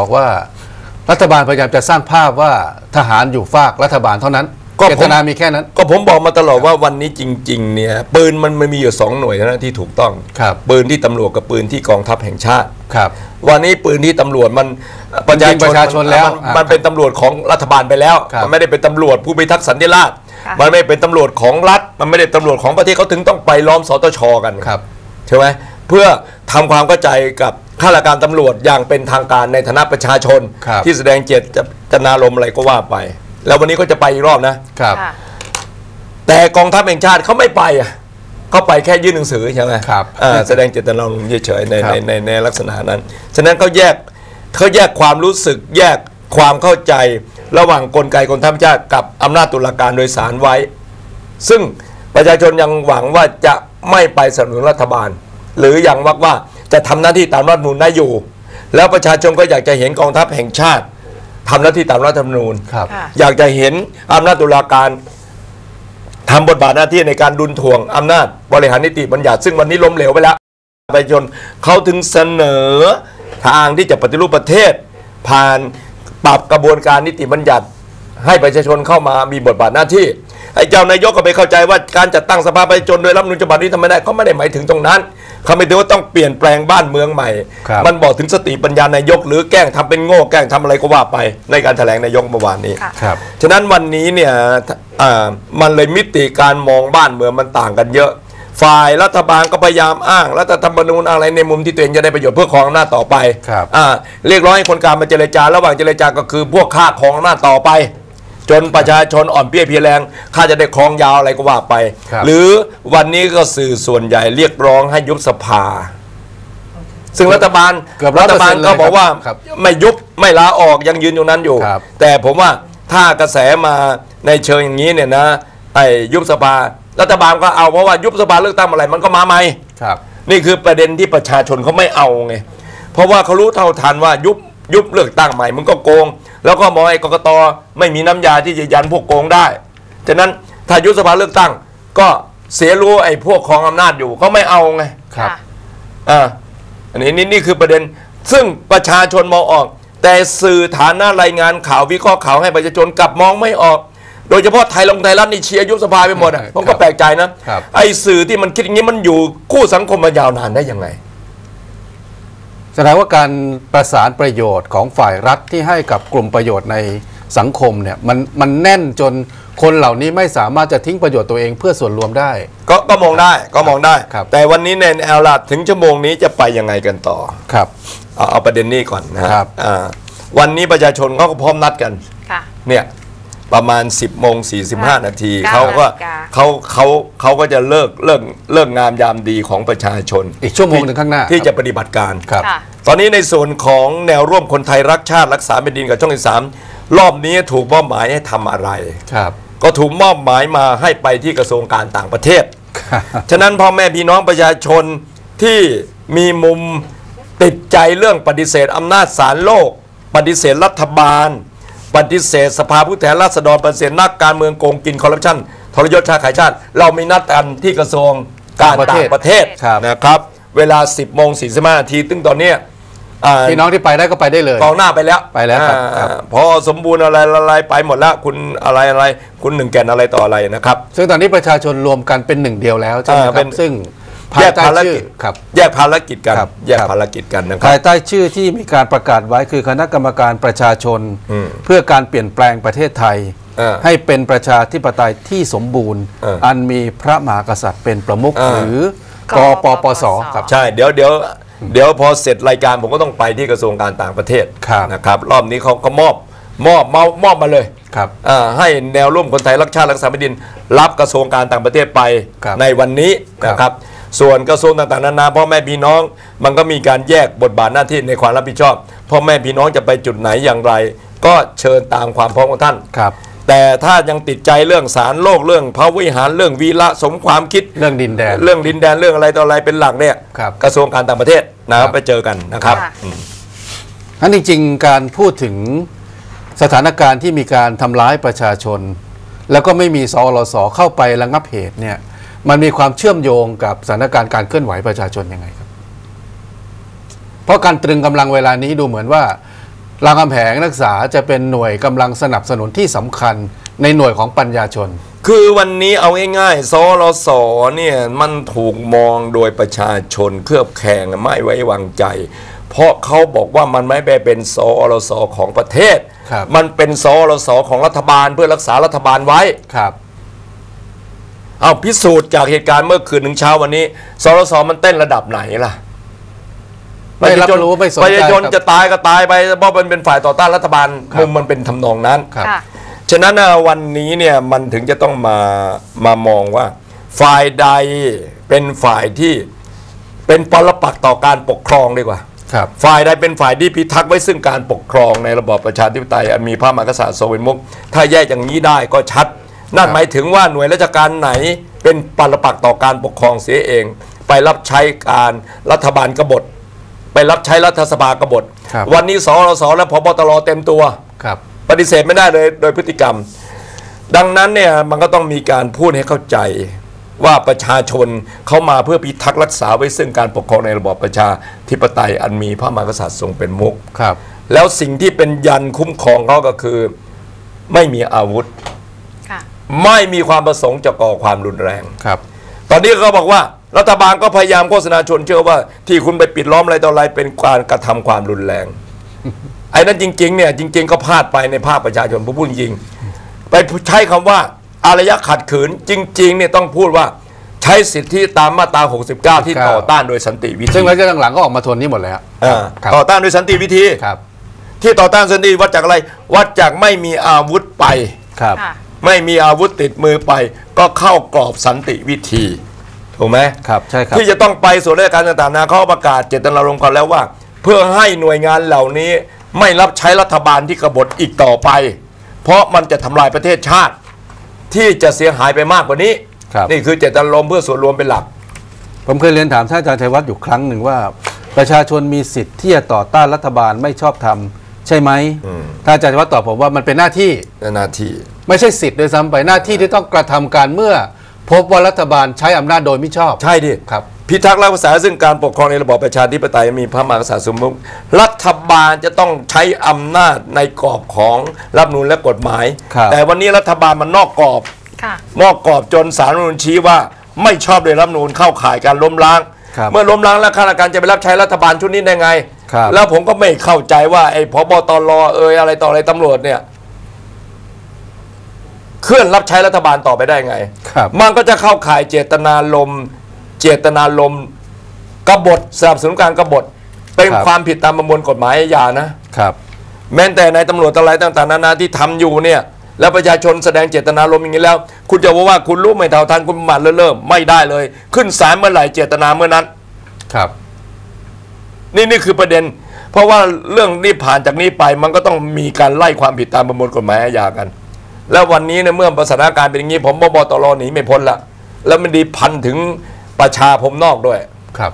บอกว่ารัฐบาลพยายามจะสร้างภาพว่าทหารอยู่ฝากรัฐบาลเท่านั้นก็ผม เจตนามีแค่นั้น ก็ผมบอกมาตลอดว่าวันนี้จริง ๆ เนี่ยปืนมันมันมีอยู่สองหน่วยเท่านะที่ถูกต้องครับ ปืนที่ตำรวจกับปืนที่กองทัพแห่งชาติ ครับ วันนี้ปืนที่ตำรวจมันประชายิงประชาชนแล้วมันอ่ามันเป็นตำรวจของรัฐบาลไปแล้ว ครับ มันไม่ได้เป็นตำรวจผู้พิทักษ์สันติราษฎร์ค่ะ มันไม่เป็นตำรวจของรัฐ มันไม่ได้ตำรวจของประเทศเขาถึงต้องไปล้อมสตชกัน ครับ ใช่ไหมเพื่อทำความเข้าใจกับ ข้าราชการตำรวจอย่างเป็นทางการในฐานะประชาชน ครับ ที่แสดงเจตจนารมณ์อะไรก็ว่าไป แล้ววันนี้ก็จะไปอีกรอบนะ ครับ ค่ะ แต่กองทัพแห่งชาติเขาไม่ไปอะเขาไปแค่ยื่นหนังสือใช่ไหมครับอ่าแสดงเจตนารมณ์เฉยๆในครับ ในในในลักษณะนั้น ฉะนั้นเขาแยกเขาแยกความรู้สึกแยกความเข้าใจระหว่างกลไกกองทัพแห่งชาติกับอำนาจตุลาการโดยสารไว้ ซึ่งประชาชนยังหวังว่าจะไม่ไปสนับสนุนรัฐบาล หรือยังวักว่า จะทำหน้าที่ตามรัฐธรรมนูญได้อยู่ แล้วประชาชนก็อยากจะเห็นกองทัพแห่งชาติทำหน้าที่ตามรัฐธรรมนูญ ครับ ค่ะ อยากจะเห็นอำนาจตุลาการทำบทบาทหน้าที่ในการดุลถ่วงอำนาจบริหารนิติบัญญัติซึ่งวันนี้ล้มเหลวไปแล้วประชาชนเขาถึงเสนอทางที่จะปฏิรูปประเทศ ผ่านปรับกระบวนการนิติบัญญัติ ให้ประชาชนเข้ามามีบทบาทหน้าที่ไอ้เจ้านายกก็ไปเข้าใจว่าการจัดตั้งสภาประชาชนโดยรัฐธรรมนูญฉบับนี้ทำไม่ได้เขาไม่ได้หมายถึงตรงนั้นเขาไม่ได้ว่าต้องเปลี่ยนแปลงบ้านเมืองใหม่ ครับมันบอกถึงสติปัญญานายก หรือแกล้งทำเป็นโง่แกล้งทำอะไรก็ว่าไปในการแถลงนายกเมื่อวานนี้ ค่ะ ครับ ฉะนั้นวันนี้เนี่ยอ่ามันเลยมิติการมองบ้านเมืองมันต่างกันเยอะ ฝ่ายรัฐบาลก็พยายามอ้างรัฐธรรมนูญอะไรในมุมที่ตัวเองจะได้ประโยชน์เพื่อครองอำนาจต่อไปครับ อ่าเรียกร้องให้คนกลางมาเจรจาระหว่างเจรจาก็คือพวกข้าครองอำนาจต่อไป จนประชาชนอ่อนเปรี้ยเพลียแรงข้าจะได้ครองยาวอะไรก็ว่าไป ครับ หรือวันนี้ก็สื่อส่วนใหญ่เรียกร้องให้ยุบสภา ซึ่งรัฐบาลเกือบรัฐบาล100%ก็บอกว่าครับไม่ยุบไม่ลาออกยังยืนอยู่นั้นอยู่ ครับ แต่ผมว่าถ้ากระแสมาในเชิงอย่างนี้เนี่ยนะไอ้ยุบสภา รัฐบาลก็เอาเพราะว่ายุบสภาเลือกตั้งเมื่อไหร่มันก็มาใหม่ ครับ นี่คือประเด็นที่ประชาชนเขาไม่เอาไง เพราะว่าเขารู้เท่าทันว่ายุบยุบเลือกตั้งใหม่ มันก็โกง แล้วก็มองไอ้กกตไม่มีน้ำยาที่จะยันพวกโกงได้ ฉะนั้นถ้ายุบสภาเลือกตั้ง ก็เสียรู้ไอ้พวกของอำนาจอยู่เขาไม่เอาไงครับค่ะอ่าอันนี้นี่นี่คือประเด็น ซึ่งประชาชนมองออก แต่สื่อฐานะรายงานข่าววิเคราะห์ข่าวให้ประชาชนกลับมองไม่ออก โดยเฉพาะไทยลงไทยรัฐนี่เชียร์ยุบสภาไปหมดอะครับผมก็แปลกใจนะครับไอ้สื่อที่มันคิดอย่างนี้มันอยู่คู่สังคมมายาวนานได้ยังไง แสดงว่าการประสานประโยชน์ของฝ่ายรัฐที่ให้กับกลุ่มประโยชน์ในสังคมเนี่ยมันมันแน่นจนคนเหล่านี้ไม่สามารถจะทิ้งประโยชน์ตัวเองเพื่อส่วนรวมได้ ก็ก็มองได้ก็มองได้ ครับ แต่วันนี้ในแอลลัดถึงชั่วโมงนี้จะไปยังไงกันต่อ ครับ เอาเอาประเด็นนี้ก่อนนะฮะครับอ่าวันนี้ประชาชนเขาก็พร้อมนัดกัน ค่ะ เนี่ย ประมาณ 10โมง45นาทีเก้าเขาก็นาฬิกา เขาเขาเขาก็จะเลิกเลิกเลิกงามยามดีของประชาชนอีกชั่วโมงหนึ่งข้างหน้าที่จะปฏิบัติการ ครับ ค่ะ ตอนนี้ในส่วนของแนวร่วมคนไทยรักชาติรักษาแผ่นดินกับช่องที่สามรอบนี้ถูกมอบหมายให้ทำอะไร ครับ ก็ถูกมอบหมายมาให้ไปที่กระทรวงการต่างประเทศครับฉะนั้นพ่อแม่พี่น้องประชาชนที่มีมุมติดใจเรื่องปฏิเสธอำนาจศาลโลก ปฏิเสธรัฐบาล ปฏิเสธสภาผู้แทนราษฎรปฏิเสธนักการเมืองโกงกินคอร์รัปชันทรยศชาติขายชาติ เรามีนัดกันที่กระทรวงการต่างประเทศครับ นะครับ เวลา 10โมง45นาทีซึ่งตอนเนี้ยอ่าพี่น้องที่ไปได้ก็ไปได้เลยกองหน้าไปแล้วไปแล้วครับอ่าครับพอสมบูรณ์อะไรอะไรไปหมดแล้ว คุณอะไรอะไร คุณหนึ่งแก่นอะไรต่ออะไรนะครับ ซึ่งตอนนี้ประชาชนรวมกันเป็นหนึ่งเดียวแล้วใช่ไหมอ่าคเป็รับน ซึ่ง แยภายกใต้ภารชื่อกิจครับแยกภารกิจกันครับแยกครับภารกิจกันนะครับภายใต้ชื่อที่มีการประกาศไว้คือคณะกรรมการประชาชนอืมเพื่อการเปลี่ยนแปลงประเทศไทยเออให้เป็นประชาธิปไตยที่สมบูรณ์เอออัอันมีพระมหากษัตริย์เป็นประมุขเออหรือกกปปปสสครับใช่เดี๋ยวเดี๋ยวเดี๋ยวพอเสร็จรายการผมก็ต้องไปที่กระทรวงการต่างประเทศครับนะครับ รอบนี้เขาก็มอบมอบมอบมอบมาเลยครับอ่าให้แนวร่วมคนไทยรักชาติรักษาแผ่นดิน รับกระทรวงการต่างประเทศไปครับในวันนี้ครับนะครับ ส่วนกระทรวงต่างๆนานาพ่อแม่พี่น้องมันก็มีการแยกบทบาทหน้าที่ในความรับผิดชอบพ่อแม่พี่น้องจะไปจุดไหนอย่างไร ก็เชิญตามความพร้อมของท่านครับแต่ถ้ายังติดใจเรื่องสารโลกเรื่องพระวิหารเรื่องวีระสมความคิดเรื่องดินแดน เรื่องดินแดนเรื่องอะไรต่ออะไรเป็นหลักเนี่ยครับกระทรวงการต่างประเทศนะครับครับไปเจอกันนะครับค่ะอืมอันจริงๆการพูดถึงสถานการณ์ที่มีการทำร้ายประชาชน แล้วก็ไม่มีสอรสเข้าไประงับเหตุเนี่ย มันมีความเชื่อมโยงกับสถานการณ์การเคลื่อนไหวประชาชนยังไงครับ เพราะการตรึงกำลังเวลานี้ดูเหมือนว่ารามคำแหงนักศึกษาจะเป็นหน่วยกำลังสนับสนุนที่สำคัญในหน่วยของปัญญาชน คือวันนี้เอาง่ายๆสรสเนี่ยมันถูกมองโดยประชาชนเครือบแคลงไม่ไว้วางใจ เพราะเขาบอกว่ามันไม่ได้เป็นสรสของประเทศครับมันเป็นสรสของรัฐบาลเพื่อรักษารัฐบาลไว้ครับ เอาพิสูจน์จากเหตุการณ์เมื่อคืนถึงเช้าวันนี้สรสมันเต้นระดับไหนล่ะไม่รับรู้ไม่สนใจประชาชนกับจะตายก็ตายไปเพราะมันเป็นฝ่ายต่อต้านรัฐบาลครับมุมมันเป็นทำนองนั้นครับค่ะฉะนั้นน่ะวันนี้เนี่ยมันถึงจะต้องมามามองว่า ฝ่ายใดเป็นฝ่ายที่เป็นปรปักษ์ต่อการปกครองดีกว่าครับฝ่ายใดเป็นฝ่ายที่พิทักษ์ไว้ซึ่งการปกครองในระบอบประชาธิปไตยอันมีพระมหากษัตริย์ทรงเป็นมุกถ้าแยกอย่างนี้ได้ก็ชัด นั่นครับหมายถึงว่าหน่วยราชการไหนเป็นปรปักษ์ต่อการปกครองเสียเอง ไปรับใช้การรัฐบาลกบฏ ไปรับใช้รัฐสภากบฏ ครับ วันนี้สรสและพบตรเต็มตัว ครับ ปฏิเสธไม่ได้เลยโดยพฤติกรรม ดังนั้นเนี่ยมันก็ต้องมีการพูดให้เข้าใจว่าประชาชนเขามาเพื่อพิทักษ์รักษาไว้ซึ่งการปกครองในระบอบประชาธิปไตยอันมีพระมหากษัตริย์ทรงเป็นมุกครับ แล้วสิ่งที่เป็นยันคุ้มครองเขาก็คือ ไม่มีอาวุธค่ะ ไม่มีความประสงค์จะก่อความรุนแรง ครับ ตอนนี้เขาบอกว่ารัฐบาลก็พยายามโฆษณาชวนเชื่อว่าที่คุณไปปิดล้อมอะไรต่ออะไรเป็นการกระทำความรุนแรง ไอ้นั้นจริง ๆ เนี่ย จริง ๆ ก็พลาดไปในภาคประชาชนผู้พูดจริงๆไปใช้คำว่าอารยะขัดขืน จริง ๆ เนี่ยต้องพูดว่าใช้สิทธิตามมาตรา 69 ที่69ต่อต้านโดยสันติวิธีซึ่งรัฐหลังๆก็ออกมาทนนี้หมดแล้วอ่าครับต่อต้านโดยสันติวิธีครับที่ต่อต้านสันติวัดจากอะไร วัดจากไม่มีอาวุธไปครับค่ะ ไม่มีอาวุธติดมือไป ก็เข้ากรอบสันติวิธีถูกไหมครับใช่ครับที่จะต้องไปส่วนราชการต่างๆนะเขาประกาศเจตนารมณ์กันแล้วว่า เพื่อให้หน่วยงานเหล่านี้ไม่รับใช้รัฐบาลที่กบฏอีกต่อไป เพราะมันจะทำลายประเทศชาติ ที่จะเสียหายไปมากกว่านี้ครับนี่คือเจตนารมณ์เพื่อส่วนรวมเป็นหลัก ผมเคยเรียนถามท่านอาจารย์ชัยวัฒน์อยู่ครั้งหนึ่งว่า ประชาชนมีสิทธิ์ที่จะต่อต้านรัฐบาลไม่ชอบธรรมใช่ไหมอืมท่านอาจารย์ชัยวัฒน์ตอบผมว่ามันเป็นหน้าที่หน้าที่ ไม่ใช่สิทธิ์ด้วยซ้ำไปหน้าที่ที่ต้องกระทำการเมื่อ พบว่ารัฐบาลใช้อำนาจโดยมิชอบ ใช่ดิครับพิทักษ์รักษาซึ่งการปกครองในระบอบประชาธิปไตยมีพระมหากษัตริย์สมมุติรัฐบาลจะต้องใช้อำนาจในกรอบของรัฐธรรมนูลและกฎหมายครับแต่วันนี้รัฐบาลมันนอกกรอบค่ะนอกกรอบจนสารรัฐธรรมนูลชี้ว่าไม่ชอบโดยรัฐธรรมนูลเข้าข่ายการล้มล้างครับเมื่อล้มล้างแล้วข้าราชการจะไปรับใช้รัฐบาลชุดนี้ได้ไงครับแล้วผมก็ไม่เข้าใจว่าไอ้พบตรเอยอะไรต่ออะไรตำรวจเนี่ย เคลื่อนรับใช้รัฐบาลต่อไปได้ไง ครับ มันก็จะเข้าข่ายเจตนารมณ์เจตนารมณ์กบฏสนับสนุนการกบฏ เป็นครับ ความผิดตามประมวลกฎหมายอาญานะ ครับแม้แต่ในตำรวจอะไรต่างๆนานาที่ทำอยู่เนี่ยแล้วประชาชนแสดงเจตนารมณ์อย่างนี้แล้ว คุณจะว่าว่าคุณรู้ไม่เท่าทันคุณประมาทเลิ่มๆไม่ได้เลย ขึ้นศาลเมื่อไหร่เจตนาเมื่อนั้น ครับนี่นี่คือประเด็น เพราะว่าเรื่องนี้ผ่านจากนี้ไปมันก็ต้องมีการไล่ความผิดตามประมวลกฎหมายอาญากัน แล้ววันนี้เนี่ยเมื่อสถานการณ์เป็นอย่างนี้ ผมบตรหนีไม่พ้นละแล้วมันดีพันถึงประชาผมนอกด้วยครับ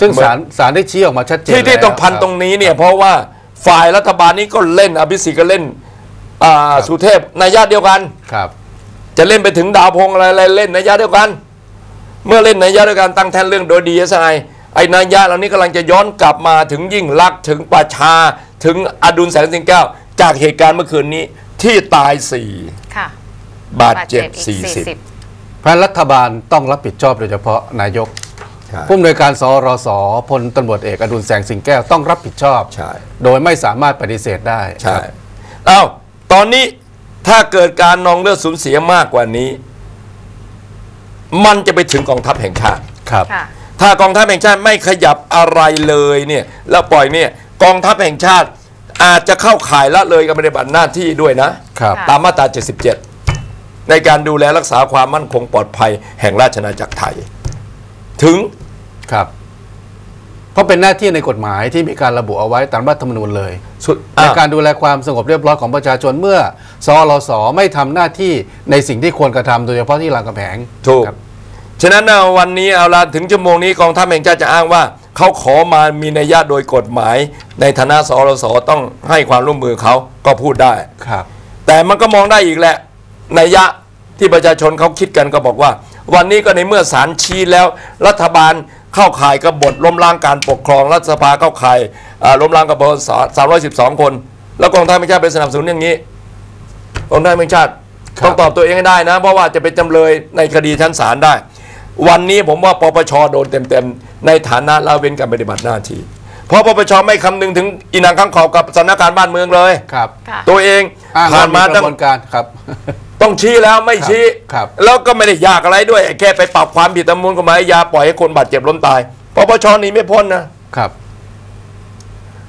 ซึ่งเหมือนศาลศาลได้ชี้ออกมาชัดเจนที่ที่แล้วต้องพันคบตรงนี้เนี่ยเพราะว่าฝ่ายรัฐบาลนี้ก็เล่นอภิสิทธิ์ก็เล่นอ่าสุเทพในญาติเดียวกันครับ จะเล่นไปถึงดาวพงษ์อะไรอะไรเล่นในญาติเดียวกัน เมื่อเล่นในญาติเดียวกันตั้งแทนเรื่องโดยดีเอสไอไอ้นายาเหล่านี้กำลังจะย้อนกลับมาถึงยิ่งลักษณ์ถึงประชาถึงอดุลแสงสิงแก้ว จากเหตุการณ์เมื่อคืนนี้ ที่ตายสี่ค่ะบาดเจ็บสี่สิบเพราะรัฐบาลต้องรับผิดชอบโดยเฉพาะนายกผู้อำนวยการสรสพลตำรวจเอกอดุลแสงสิงแก้วต้องรับผิดชอบใช่โดยไม่สามารถปฏิเสธได้ใช่ครับเอ้าตอนนี้ถ้าเกิดการนองเลือดสูญเสียมากกว่านี้ มันจะไปถึงกองทัพแห่งชาติครับค่ะถ้ากองทัพแห่งชาติไม่ขยับอะไรเลยเนี่ย แล้วปล่อยเนี่ย กองทัพแห่งชาติ อาจจะเข้าข่ายละเลยการปฏิบัติหน้าที่ด้วยนะ ครับค่ะตามมาตรา 77 ในการดูแลรักษาความมั่นคงปลอดภัยแห่งราชอาณาจักรไทย ถึงครับ เพราะเป็นหน้าที่ในกฎหมายที่มีการระบุเอาไว้ตามรัฐธรรมนูญเลย สุดในอะ การดูแลความสงบเรียบร้อยของประชาชนเมื่อสรสไม่ทำหน้าที่ในสิ่งที่ควรกระทำโดยเฉพาะที่รามคำแหงถูก ครับ ฉะนั้นนะวันนี้เอาละถึงชั่วโมงนี้กองทัพแห่งชาติจะอ้างว่า เขาขอมามีนัยยะโดยกฎหมาย ในฐานะสรสต้องให้ความร่วมมือเขาก็พูดได้ ครับ แต่มันก็มองได้อีกแหละนัยยะที่ประชาชนเขาคิดกันก็บอกว่า วันนี้ก็ในเมื่อศาลชี้แล้ว รัฐบาลเข้าข่ายกบฏล้มล้างการปกครองรัฐสภาเข้าข่ายอ่าล้มล้างกบฏสามร้อยสิบสองคน แล้วกองทัพไม่ชาติไปสนับสนุนอย่างนี้กองทัพไม่ชาติครับ ต้องตอบตัวเองให้ได้นะ เพราะว่าจะเป็นจำเลยในคดีชั้นศาลได้ วันนี้ผมว่าปปชโดนเต็มๆ ในฐานะละเว้นการปฏิบัติหน้าที่เพราะปปชไม่คำนึงถึงอีนางข้างขอบกับสถานการณ์บ้านเมืองเลย ครับค่ะ ตัวเองอ้างผ่าว่านมีมากตั้ระงบวนการครับ ต้องชี้แล้วไม่ชี้ ครับ แล้วก็ไม่ได้ยากอะไรด้วยแค่ไปปรับความผิดตามมูลกฎหมายยาปล่อยให้คนบาดเจ็บล้มตายปปชหนีไม่พ้นนะ ครับ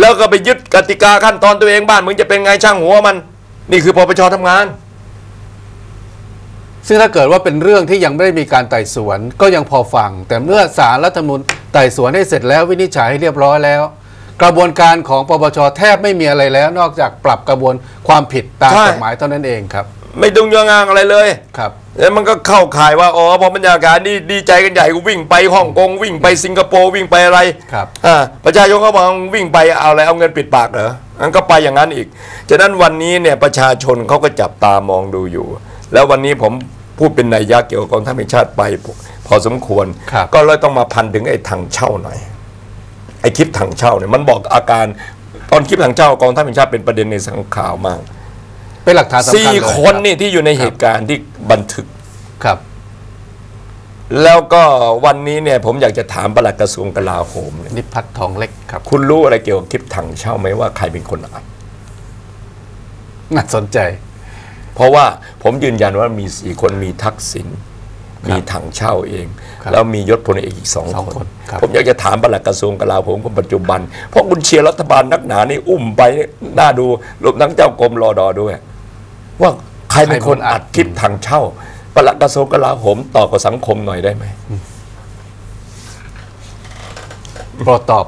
แล้วก็ไปยึดกติกาขั้นตอนตัวเองบ้านมึงจะเป็นไงช่างหัวมัน นี่คือปปชทำงาน ซึ่งถ้าเกิดว่าเป็นเรื่องที่ยังไม่ได้มีการไต่สวนก็ยังพอฟัง แต่เมื่อศาลรัฐธรรมนูญ ไต่สวนให้เสร็จแล้ววินิจฉัยให้เรียบร้อยแล้ว กระบวนการของปปชแทบไม่มีอะไรแล้ว นอกจากปรับกระบวนความผิดตามใช่ กฎหมายเท่านั้นเองครับไม่ต้องยองงางอะไรเลย ครับ แล้วมันก็เข้าข่ายว่าอ๋อพอบรรยากาศดีดีใจกันใหญ่ก็วิ่งไปฮ่องกงวิ่งไปสิงคโปร์วิ่งไปอะไรครับ อ่าประชาชนเขาบอกวิ่งไปเอาอะไรเอาเงินปิดปากเหรองั้นก็ไปอย่างนั้นอีกฉะนั้นวันนี้เนี่ยประชาชนเขาก็จับตามองดูอยู่ แล้ววันนี้ผมพูดเป็นนัยยะเกี่ยวกับกองทัพแห่งชาติไป พอสมควร ครับก็เลยต้องมาพันถึงไอ้ถังเช่าหน่อย ไอ้คลิปถังเช่าเนี่ยมันบอกอาการตอนคลิปถังเช่ากองทัพแห่งชาติเป็นประเด็นในสังข่าวมากเป็นหลักฐานสำคัญสี่เลยคนนี่ที่อยู่ในเหตุการณ์ที่บันทึก ครับ แล้วก็วันนี้เนี่ยผมอยากจะถามปลัดกระทรวงกลาโหมเนี่ยนิพัฒน์ทองเล็กครับ คุณรู้อะไรเกี่ยวกับคลิปถังเช่าไหมว่าใครเป็นคนอัด น่าสนใจ เพราะว่าผมยืนยันว่ามีสี่คนมีทักษิณ มีถังเช่าเองครับแล้วมียศพลเอกอีกสองสองคคนนครับผมอยากจะถามปลัดกระทรวงกลาโหมคนปัจจุบัน เพราะคุณเชียร์รัฐบาลนักหนานี่อุ้มไปน่าดูรวมทั้งเจ้ากรมรอดอด้วย ว่าใครเป็นคนอัดคลิปถังเช่าปลัดกระทรวงกลาโหมตอบกับสังคมหน่อยได้ไหมโปรดตอบ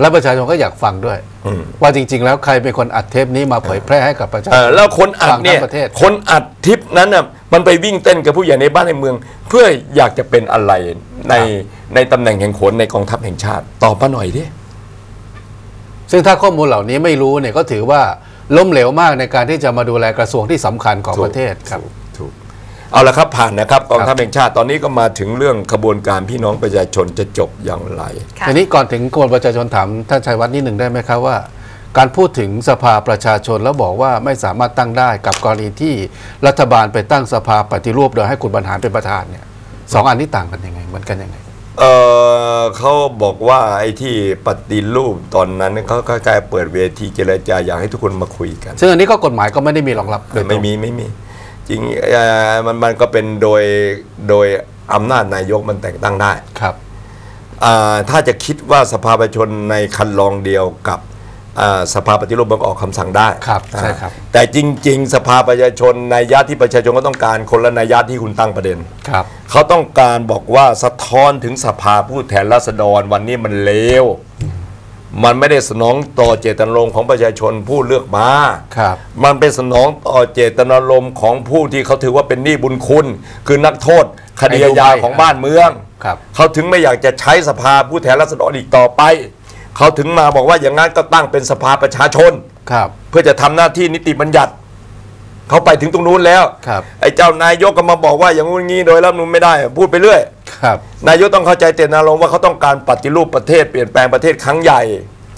และประชาชนก็อยากฟังด้วยอืมว่าจริง ๆ แล้วใครเป็นคนอัดเทปนี้มาเผยแพร่ให้กับประชาชเอนอแล้วคนอัดฟังเนี่ทั้ยงประเทศคนอัดทริปนั้นน่ะมันไปวิ่งเต้นกับผู้ใหญ่ในบ้านในเมือง เพื่ออยากจะเป็นอะไรในในตำแหน่งแห่งโขนในกองทัพแห่งชาติตอบมาหน่อยดิซึ่งถ้าข้อมูลเหล่านี้ไม่รู้เนี่ยก็ถือว่าล้มเหลวมากในการที่จะมาดูแลกระทรวงที่สำคัญของประเทศครับถูกถูก เอาละครับผ่านนะครับกองทัพแห่งชาติตอนนี้ก็มาถึงเรื่องขบวนการพี่น้องประชาชนจะจบอย่างไรค่ะทีนี้ก่อนถึงกวนประชาชนถามท่านชัยวัฒน์นิดหนึ่งได้ไหมครับว่า การพูดถึงสภาประชาชนแล้วบอกว่าไม่สามารถตั้งได้กับกรณีที่รัฐบาลไปตั้งสภาปฏิรูปโดยให้คุณบรรหารเป็นประธานเนี่ยสองอันนี้ต่างกันยังไงเหมือนกันยังไงเออเขาบอกว่าไอ้ที่ปฏิรูปตอนนั้นเขาคล้ายๆเปิดเวทีเจรจาอยากให้ทุกคนมาคุยกัน ซึ่งอันนี้ก็กฎหมายก็ไม่ได้มีรองรับโดยตรงไม่มีไม่มี จริงเอ่อมันมันก็เป็นโดยโดยอำนาจนายกมันแต่งตั้งได้ครับอ่าถ้าจะคิดว่าสภาประชาชนในคันลองเดียวกับอ่าสภาปฏิรูปมันก็ออกคำสั่งได้ครับใช่ครับอ่าแต่จริง ๆ สภาประชาชนในยะที่ประชาชนก็ต้องการคนละนัยยะที่คุณตั้งประเด็นครับเขาต้องการบอกว่าสะท้อนถึงสภาผู้แทนราษฎรวันนี้มันเลว มันไม่ได้สนองต่อเจตนารมณ์ของประชาชนผู้เลือกมา ครับ มันเป็นสนองต่อเจตนารมณ์ของผู้ที่เขาถือว่าเป็นหนี้บุญคุณ คือนักโทษคดีอาญาของบ้านเมืองครับ เขาถึงไม่อยากจะใช้สภาผู้แทนราษฎรอีกต่อไป เขาถึงมาบอกว่าอย่างนั้นก็ตั้งเป็นสภาประชาชน ครับ เพื่อจะทำหน้าที่นิติบัญญัติ เขาไปถึงตรงนู้นแล้ว ครับ ไอ้เจ้านายกก็มาบอกว่าอย่างงู้นงี้โดยรัฐธรรมนูนไม่ได้ พูดไปเรื่อย ครับ นายกต้องเข้าใจเจตนารมณ์ว่าเขาต้องการปฏิรูปประเทศเปลี่ยนแปลงประเทศครั้งใหญ่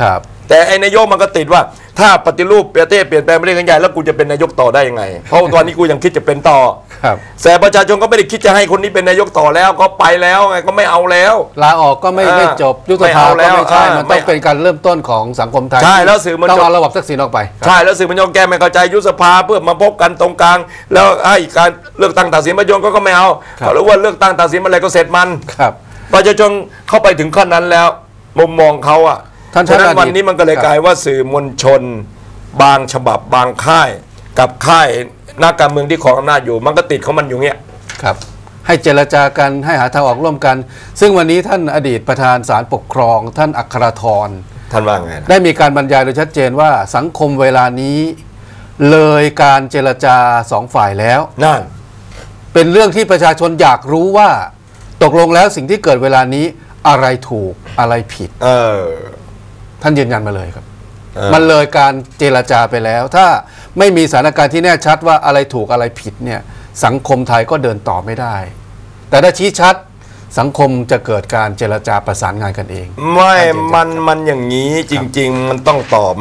ครับ แต่ไอ้นายกมันก็ติดว่า ถ้าปฏิรูปประเทศเปลี่ยนแปลงประเทศครั้งใหญ่แล้วกูจะเป็นนายกต่อได้ยังไง เพราะตอนนี้กูยังคิดจะเป็นต่อครับแต่ประชาชนก็ไม่ได้คิดจะให้คนนี้เป็นนายกต่อแล้วก็ไปแล้วไงก็ไม่เอาแล้ว ลาออกก็ไม่อ่าไม่จบยุบสไม่ภาเอาก็แล้วไม่ใช่อ่ามันไม่ต้องเป็นการเริ่มต้นของสังคมไทยใช่แล้วสื่อมวลชน ต้องเอาระบบทักษิณออกไปครับ ใช่แล้วสื่อมวลชนแก้ไม่เข้าใจยุบสภาเพื่อมาพบกันตรงกลาง แล้วให้การเลือกตั้งตัดสินประชาชนก็ก็ไม่เอาครับ เขารู้ว่าเลือกตั้งตัดสินเมื่อไหรก็เสร็จมัน ครับ ประชาชนเข้าไปถึงขั้นนั้นแล้ว มุมมองเขาอะ ท่านฉะนั้นท่านอดีตวันนี้มันก็เลยครับกลายว่าสื่อมวลชน บางฉบับบางค่าย กับค่ายนักการเมืองที่ของอำนาจอยู่ มันก็ติดของมันอยู่เงี้ยครับ ให้เจรจากันให้หาทางออกร่วมกัน ซึ่งวันนี้ท่านอดีตประธานศาลปกครอง ท่านอัครธรท่านว่าไงนะได้มีการบรรยายโดยชัดเจนว่าสังคมเวลานี้ เลยการเจรจาสองฝ่ายแล้วนั่นเป็นเรื่องที่ประชาชนอยากรู้ว่า ตกลงแล้วสิ่งที่เกิดเวลานี้อะไรถูกอะไรผิด เออ ท่านยืนยันมาเลยครับเออมันเลยการเจรจาไปแล้ว ถ้าไม่มีสถานการณ์ที่แน่ชัดว่าอะไรถูกอะไรผิดเนี่ยสังคมไทยก็เดินต่อไม่ได้ แต่ถ้าชี้ชัดสังคมจะเกิดการเจรจาประสานงานกันเอง ไม่มันมันอย่างนี้จริง ๆ มันต้องตอบ